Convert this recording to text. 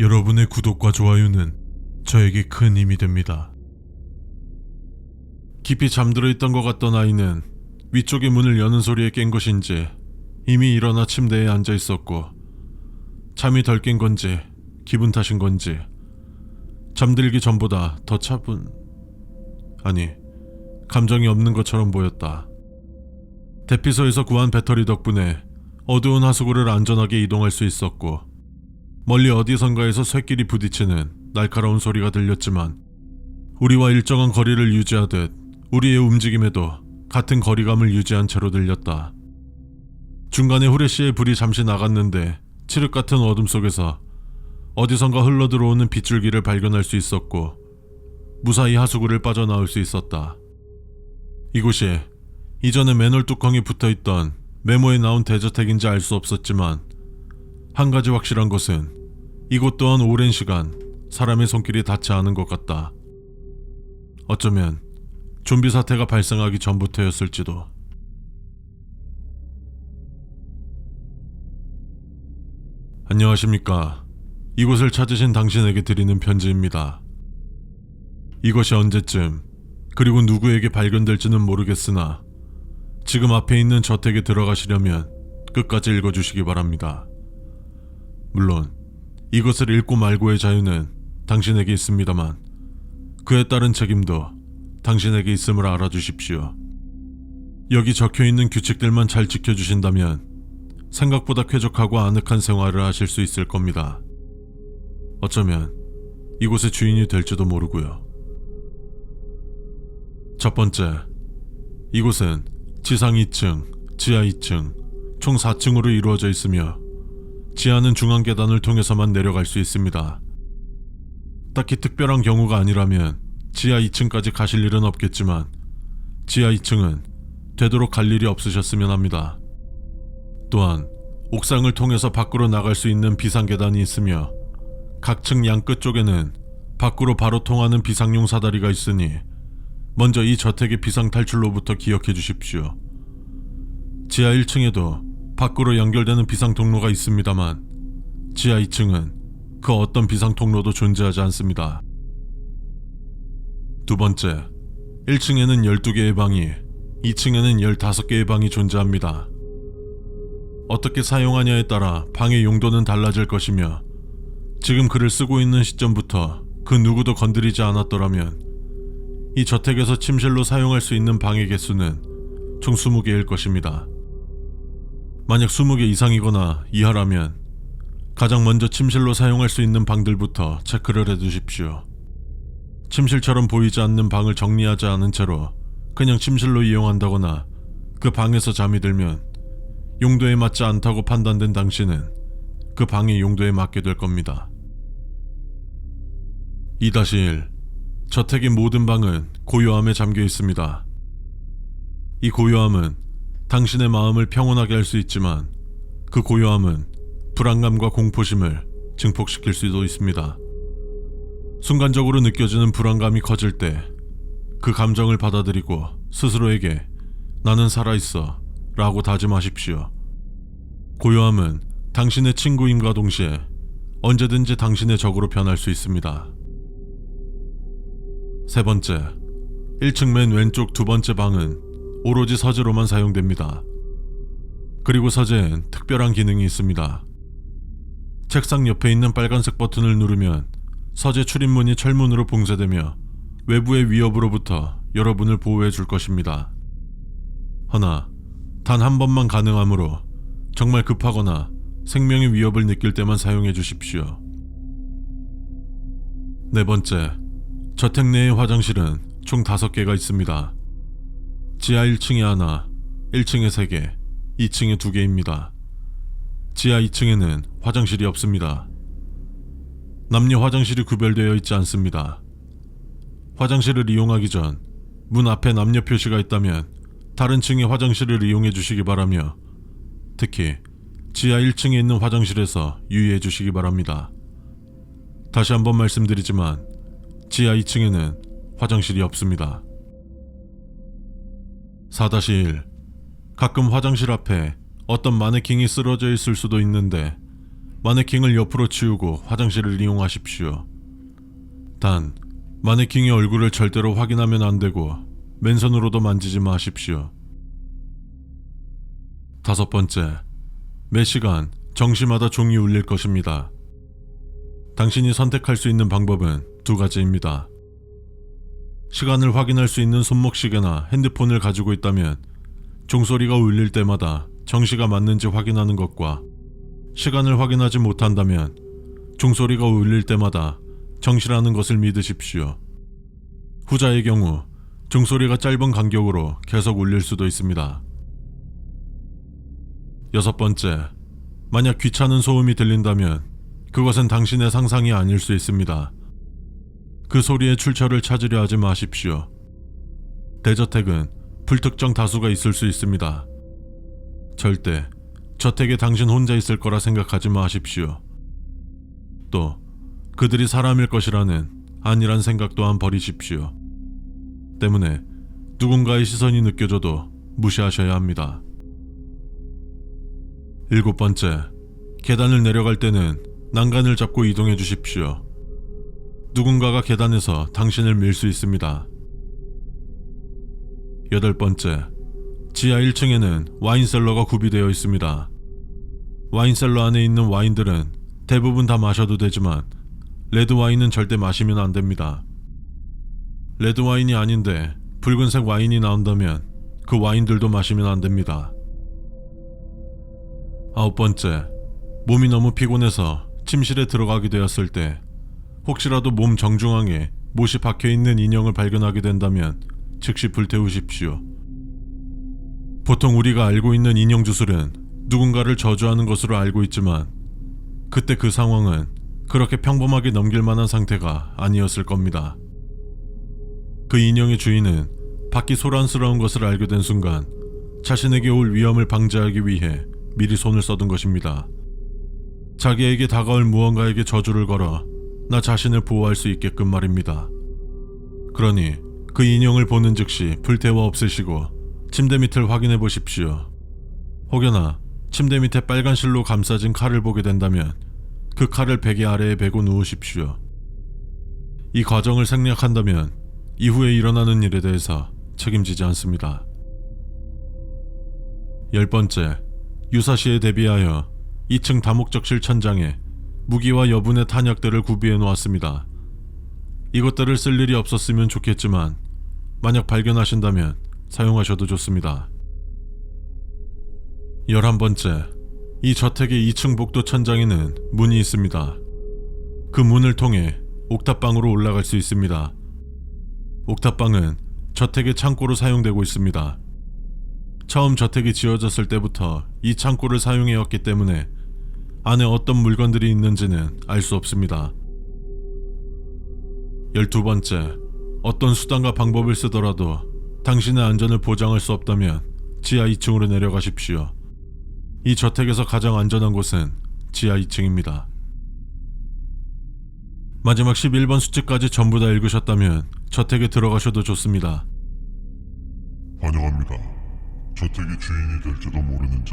여러분의 구독과 좋아요는 저에게 큰 힘이 됩니다. 깊이 잠들어 있던 것 같던 아이는 위쪽의 문을 여는 소리에 깬 것인지 이미 일어나 침대에 앉아 있었고 잠이 덜 깬 건지 기분 탓인 건지 잠들기 전보다 더 차분 아니 감정이 없는 것처럼 보였다. 대피소에서 구한 배터리 덕분에 어두운 하수구를 안전하게 이동할 수 있었고 멀리 어디선가에서 쇠끼리 부딪히는 날카로운 소리가 들렸지만 우리와 일정한 거리를 유지하듯 우리의 움직임에도 같은 거리감을 유지한 채로 들렸다. 중간에 후레쉬의 불이 잠시 나갔는데 칠흑 같은 어둠 속에서 어디선가 흘러 들어오는 빗줄기를 발견할 수 있었고 무사히 하수구를 빠져나올 수 있었다. 이곳이 이전에 맨홀 뚜껑이 붙어 있던 메모에 나온 대저택인지 알 수 없었지만 한 가지 확실한 것은 이곳 또한 오랜 시간 사람의 손길이 닿지 않은 것 같다. 어쩌면 좀비 사태가 발생하기 전부터였을지도. 안녕하십니까. 이곳을 찾으신 당신에게 드리는 편지입니다. 이것이 언제쯤 그리고 누구에게 발견될지는 모르겠으나 지금 앞에 있는 저택에 들어가시려면 끝까지 읽어주시기 바랍니다. 물론 이것을 읽고 말고의 자유는 당신에게 있습니다만 그에 따른 책임도 당신에게 있음을 알아주십시오. 여기 적혀 있는 규칙들만 잘 지켜주신다면 생각보다 쾌적하고 아늑한 생활을 하실 수 있을 겁니다. 어쩌면 이곳의 주인이 될지도 모르고요. 첫 번째, 이곳은 지상 2층, 지하 2층, 총 4층으로 이루어져 있으며 지하는 중앙 계단을 통해서만 내려갈 수 있습니다. 딱히 특별한 경우가 아니라면 지하 2층까지 가실 일은 없겠지만 지하 2층은 되도록 갈 일이 없으셨으면 합니다. 또한 옥상을 통해서 밖으로 나갈 수 있는 비상 계단이 있으며 각 층 양 끝 쪽에는 밖으로 바로 통하는 비상용 사다리가 있으니 먼저 이 저택의 비상 탈출로부터 기억해 주십시오. 지하 1층에도 밖으로 연결되는 비상 통로가 있습니다만 지하 2층은 그 어떤 비상 통로도 존재하지 않습니다. 두 번째, 1층에는 12개의 방이, 2층에는 15개의 방이 존재합니다. 어떻게 사용하냐에 따라 방의 용도는 달라질 것이며 지금 글을 쓰고 있는 시점부터 그 누구도 건드리지 않았더라면 이 저택에서 침실로 사용할 수 있는 방의 개수는 총 20개일 것입니다. 만약 20개 이상이거나 이하라면 가장 먼저 침실로 사용할 수 있는 방들부터 체크를 해두십시오. 침실처럼 보이지 않는 방을 정리하지 않은 채로 그냥 침실로 이용한다거나 그 방에서 잠이 들면 용도에 맞지 않다고 판단된 당신은 그 방의 용도에 맞게 될 겁니다. 2-1 저택의 모든 방은 고요함에 잠겨 있습니다. 이 고요함은 당신의 마음을 평온하게 할 수 있지만 그 고요함은 불안감과 공포심을 증폭시킬 수도 있습니다. 순간적으로 느껴지는 불안감이 커질 때 그 감정을 받아들이고 스스로에게 나는 살아있어 라고 다짐하십시오. 고요함은 당신의 친구임과 동시에 언제든지 당신의 적으로 변할 수 있습니다. 세 번째, 1층 맨 왼쪽 두 번째 방은 오로지 서재로만 사용됩니다. 그리고 서재엔 특별한 기능이 있습니다. 책상 옆에 있는 빨간색 버튼을 누르면 서재 출입문이 철문으로 봉쇄되며 외부의 위협으로부터 여러분을 보호해 줄 것입니다. 허나 단 한 번만 가능하므로 정말 급하거나 생명의 위협을 느낄 때만 사용해 주십시오. 네 번째, 저택 내의 화장실은 총 5개가 있습니다. 지하 1층에 하나, 1층에 3개, 2층에 2개입니다. 지하 2층에는 화장실이 없습니다. 남녀 화장실이 구별되어 있지 않습니다. 화장실을 이용하기 전 문 앞에 남녀 표시가 있다면 다른 층의 화장실을 이용해 주시기 바라며 특히 지하 1층에 있는 화장실에서 유의해 주시기 바랍니다. 다시 한번 말씀드리지만 지하 2층에는 화장실이 없습니다. 4-1 가끔 화장실 앞에 어떤 마네킹이 쓰러져 있을 수도 있는데 마네킹을 옆으로 치우고 화장실을 이용하십시오. 단, 마네킹의 얼굴을 절대로 확인하면 안 되고 맨손으로도 만지지 마십시오. 다섯 번째, 매 시간 정시마다 종이 울릴 것입니다. 당신이 선택할 수 있는 방법은 두 가지입니다. 시간을 확인할 수 있는 손목시계나 핸드폰을 가지고 있다면 종소리가 울릴 때마다 정시가 맞는지 확인하는 것과 시간을 확인하지 못한다면 종소리가 울릴 때마다 정시라는 것을 믿으십시오. 후자의 경우 종소리가 짧은 간격으로 계속 울릴 수도 있습니다. 여섯 번째, 만약 귀찮은 소음이 들린다면 그것은 당신의 상상이 아닐 수 있습니다. 그 소리의 출처를 찾으려 하지 마십시오. 대저택은 불특정 다수가 있을 수 있습니다. 절대 저택에 당신 혼자 있을 거라 생각하지 마십시오. 또 그들이 사람일 것이라는 아니란 생각 또한 버리십시오. 때문에 누군가의 시선이 느껴져도 무시하셔야 합니다. 일곱 번째, 계단을 내려갈 때는 난간을 잡고 이동해 주십시오. 누군가가 계단에서 당신을 밀 수 있습니다. 여덟 번째, 지하 1층에는 와인셀러가 구비되어 있습니다. 와인셀러 안에 있는 와인들은 대부분 다 마셔도 되지만 레드 와인은 절대 마시면 안 됩니다. 레드 와인이 아닌데 붉은색 와인이 나온다면 그 와인들도 마시면 안 됩니다. 아홉 번째, 몸이 너무 피곤해서 침실에 들어가게 되었을 때 혹시라도 몸 정중앙에 못이 박혀 있는 인형을 발견하게 된다면 즉시 불태우십시오. 보통 우리가 알고 있는 인형 주술은 누군가를 저주하는 것으로 알고 있지만 그때 그 상황은 그렇게 평범하게 넘길 만한 상태가 아니었을 겁니다. 그 인형의 주인은 밖이 소란스러운 것을 알게 된 순간 자신에게 올 위험을 방지하기 위해 미리 손을 써둔 것입니다. 자기에게 다가올 무언가에게 저주를 걸어 나 자신을 보호할 수 있게끔 말입니다. 그러니 그 인형을 보는 즉시 불태워 없애시고 침대 밑을 확인해 보십시오. 혹여나 침대 밑에 빨간 실로 감싸진 칼을 보게 된다면 그 칼을 베개 아래에 베고 누우십시오. 이 과정을 생략한다면 이후에 일어나는 일에 대해서 책임지지 않습니다. 열 번째, 유사시에 대비하여 2층 다목적실 천장에 무기와 여분의 탄약들을 구비해 놓았습니다. 이것들을 쓸 일이 없었으면 좋겠지만 만약 발견하신다면 사용하셔도 좋습니다. 11번째, 이 저택의 2층 복도 천장에는 문이 있습니다. 그 문을 통해 옥탑방으로 올라갈 수 있습니다. 옥탑방은 저택의 창고로 사용되고 있습니다. 처음 저택이 지어졌을 때부터 이 창고를 사용해왔기 때문에 안에 어떤 물건들이 있는지는 알 수 없습니다. 12번째, 어떤 수단과 방법을 쓰더라도 당신의 안전을 보장할 수 없다면 지하 2층으로 내려가십시오. 이 저택에서 가장 안전한 곳은 지하 2층입니다. 마지막 11번 수치까지 전부 다 읽으셨다면 저택에 들어가셔도 좋습니다. 환영합니다. 저택의 주인이 될지도 모르는.